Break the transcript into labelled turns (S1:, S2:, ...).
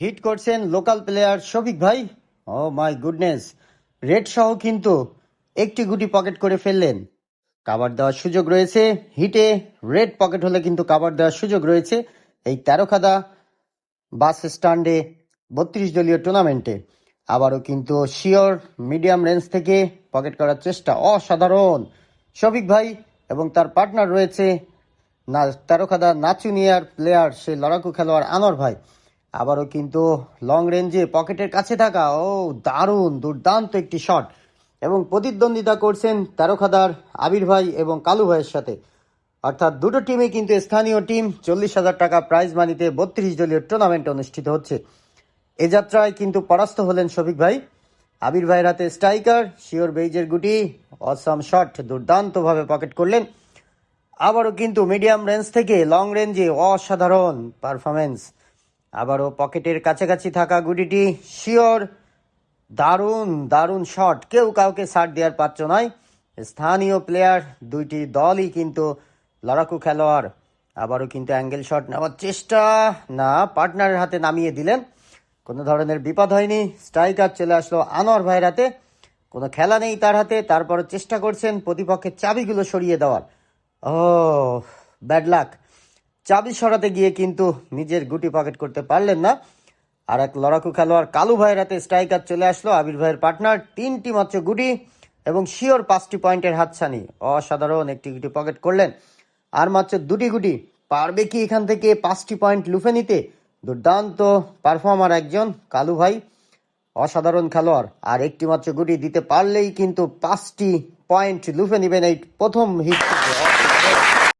S1: Hit করছেন local player Shafiq ভাই। ও my goodness red সহ কিন্তু একটি গুটি পকেট করে ফেললেন। কাবার দেওয়ার সুযোগ রয়েছে। হিটে রেড পকেট হলে কিন্তু কাবার দেওয়ার সুযোগ রয়েছে এই তেরো খাদা বাস স্ট্যান্ডে বত্রিশ দলীয় টুর্নামেন্টে। আবারও কিন্তু শিওর মিডিয়াম রেঞ্জ থেকে পকেট করার চেষ্টা অসাধারণ। শফিক ভাই এবং তার পার্টনার রয়েছে না তেরোখাদা নাচুনিয়ার প্লেয়ার, সেই লড়াকু খেলোয়াড় আনোয়ার ভাই। আবারও কিন্তু লং রেঞ্জে পকেটের কাছে থাকা, ও, দারুণ, দুর্দান্ত একটি শট এবং প্রতিদ্বন্দ্বিতা করছেন তেরোখাদার আবির ভাই এবং কালু ভাইয়ের সাথে। অর্থাৎ দুটো টিমে কিন্তু স্থানীয় টিম চল্লিশ হাজার টাকা প্রাইজ মানিতে বত্রিশ দলীয় টুর্নামেন্ট অনুষ্ঠিত হচ্ছে। এ যাত্রায় কিন্তু পরাস্ত হলেন শফিক ভাই। আবির ভাইয়ের হাতে স্ট্রাইকার শিওর বেইজের গুটি অসাম শট দুর্দান্তভাবে পকেট করলেন। আবারও কিন্তু মিডিয়াম রেঞ্জ থেকে লং রেঞ্জে অসাধারণ পারফরমেন্স আবারও পকেটের কাছাকাছি থাকা গুটিটি শিওর, দারুণ দারুণ শট কেউ কাউকে সার দেওয়ার পাত্র নয়। স্থানীয় প্লেয়ার দুইটি দলই কিন্তু লড়াকু খেলোয়াড়। আবারও কিন্তু অ্যাঙ্গেল শট নেওয়ার চেষ্টা না পার্টনারের হাতে নামিয়ে দিলেন। কোনো ধরনের বিপদ হয়নি। স্ট্রাইকার চলে আসলো আনোয়ার ভাইয়ের হাতে। কোনো খেলা নেই তার হাতে। তারপরে চেষ্টা করছেন প্রতিপক্ষের চাবিগুলো সরিয়ে দেওয়ার। ও ব্যাড লাক চাবি সরাতে গিয়ে কিন্তু নিজের গুটি পকেট করতে পারলেন না। আর এক লড়াকু খেলোয়াড় কালু ভাইয়ের হাতে স্ট্রাইকার চলে আসলো আবির ভাইয়ের পার্টনার তিনটি মাত্র গুটি এবং শিওর পাঁচটি পয়েন্টের হাতছানি। অসাধারণ একটি গুটি পকেট করলেন। আর মাত্র দুটি গুটি, পারবে কি এখান থেকে পাঁচটি পয়েন্ট লুফে নিতে? দুর্দান্ত পারফর্মার একজন কালু ভাই। অসাধারণ খেলোয়াড়। আর একটি মাত্র গুটি দিতে পারলেই কিন্তু পাঁচটি পয়েন্ট লুফে নেবেন এই প্রথম হিট